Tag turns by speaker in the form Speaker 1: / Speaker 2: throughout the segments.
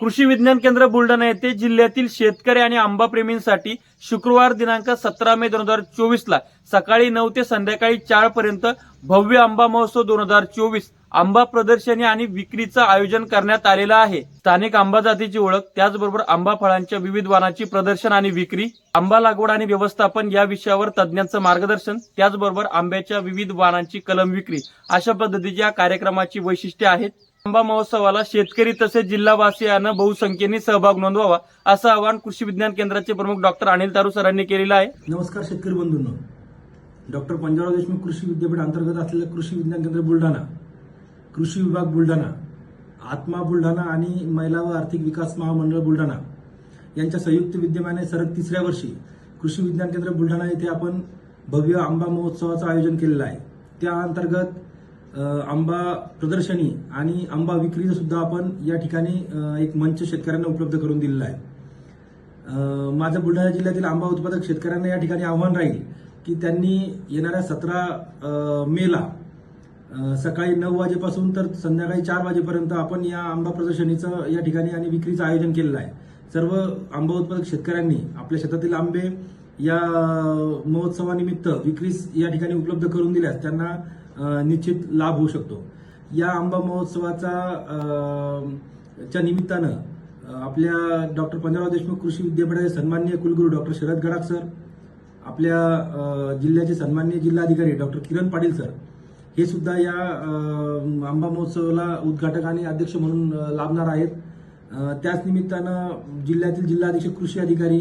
Speaker 1: कृषी विज्ञान केंद्र बुलढाणा येथे जिल्ह्यातील शेतकरी आणि आंबा प्रेमींसाठी शुक्रवार दिनांक सतरा मे दोन हजार चोवीस ला सकाळी नऊ ते संध्याकाळी चार पर्यंत भव्य आंबा महोत्सव दोन हजार चोवीस आंबा प्रदर्शनी आणि विक्रीचं आयोजन करण्यात आलेलं आहे. स्थानिक आंबा जातीची ओळख त्याचबरोबर आंबा फळांच्या विविध वाणांची प्रदर्शन आणि विक्री आंबा लागवड आणि व्यवस्थापन या विषयावर तज्ज्ञांचं मार्गदर्शन त्याचबरोबर आंब्याच्या विविध वाणांची कलम विक्री अशा पद्धतीची या कार्यक्रमाची वैशिष्ट्ये आहेत. आंबा महोत्सवाला शेतकरी तसेच जिल्हावासियांना बहुसंख्येने सहभाग नोंदवावा असं आवाहन कृषी विज्ञान केंद्राचे प्रमुख डॉक्टर अनिल तारू सरांनी केलेलं आहे.
Speaker 2: नमस्कार शेतकरी बंधूंनो. डॉक्टर पंजाबराव देशमुख कृषी विद्यापीठ अंतर्गत असलेलं कृषी विज्ञान केंद्र बुलढाणा. कृषी विभाग बुलढाणा आत्मा बुलढाणा आणि महिला व आर्थिक विकास महामंडळ बुलढाणा यांच्या संयुक्त विद्यमाने सरग तिसऱ्या वर्षी कृषी विज्ञान केंद्र बुलढाणा येथे आपण भव्य आंबा महोत्सवाचं आयोजन केलेलं आहे. त्या अंतर्गत आंबा प्रदर्शनी आणि आंबा विक्रीचं सुद्धा आपण या ठिकाणी एक मंच शेतकऱ्यांना उपलब्ध करून दिलेला आहे. माझं बुलढाणा जिल्ह्यातील आंबा उत्पादक शेतकऱ्यांना या ठिकाणी आव्हान राहील की त्यांनी येणाऱ्या सतरा मेला सकाळी नऊ वाजेपासून तर संध्याकाळी चार वाजेपर्यंत आपण या आंबा प्रदर्शनीचं या ठिकाणी आणि विक्रीचं आयोजन केलेलं आहे. सर्व आंबा उत्पादक शेतकऱ्यांनी आपल्या शेतातील आंबे या महोत्सवानिमित्त विक्रीस या ठिकाणी उपलब्ध करून दिल्यास त्यांना निश्चित लाभ होऊ शकतो. या आंबा महोत्सवाचा च्या निमित्तानं आपल्या डॉक्टर पंजाबराव देशमुख कृषी विद्यापीठाचे सन्माननीय कुलगुरू डॉक्टर शरद गडाख सर आपल्या जिल्ह्याचे सन्माननीय जिल्हाधिकारी डॉक्टर किरण पाटील सर हे सुद्धा या आंबा महोत्सवाला उद्घाटक आणि अध्यक्ष म्हणून लाभणार आहेत. त्याच निमित्तानं जिल्ह्यातील जिल्हाधीक्षक कृषी अधिकारी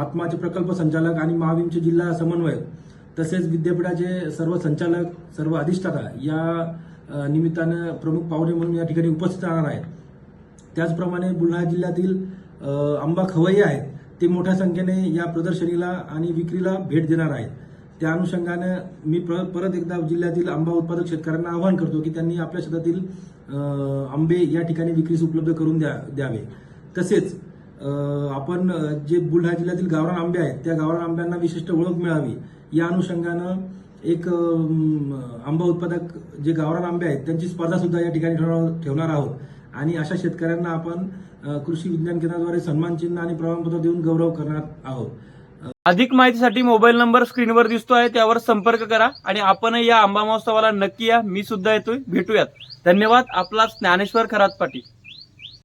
Speaker 2: आत्माचे प्रकल्प संचालक आणि महाविमचे जिल्हा समन्वयक तसेच विद्यापीठाचे सर्व संचालक सर्व अधिष्ठाता या निमित्तानं प्रमुख पाहुणे म्हणून या ठिकाणी उपस्थित राहणार आहेत. त्याचप्रमाणे बुलढाणा जिल्ह्यातील आंबा खवय्ये आहेत ते मोठ्या संख्येने या प्रदर्शनीला आणि विक्रीला भेट देणार आहेत. त्या अनुषंगानं मी प्र- परत एकदा जिल्ह्यातील आंबा उत्पादक शेतकऱ्यांना आवाहन करतो की त्यांनी आपल्या शेतातील आंबे या ठिकाणी विक्रीस उपलब्ध करून द्या द्यावे. तसेच आपण जे बुलढाणा जिल्ह्यातील गावरान आंबे आहेत त्या गावरान आंब्यांना विशिष्ट ओळख मिळावी. या अनुषंगानं एक आंबा उत्पादक जे गावरान आंबे आहेत त्यांची स्पर्धा सुद्धा या ठिकाणी ठेवणार ठेवणार आहोत. आणि अशा शेतकऱ्यांना आपण कृषी विज्ञान केंद्राद्वारे सन्मान चिन्ह आणि प्रमाणपत्र देऊन गौरव करणार आहोत.
Speaker 1: अधिक माहितीसाठी मोबाईल नंबर स्क्रीनवर दिसतो आहे त्यावर संपर्क करा आणि आपणही या आंबा महोत्सवाला नक्की या. मी सुद्धा येतोय. भेटूयात. धन्यवाद. आपला ज्ञानेश्वर खरात पाटील.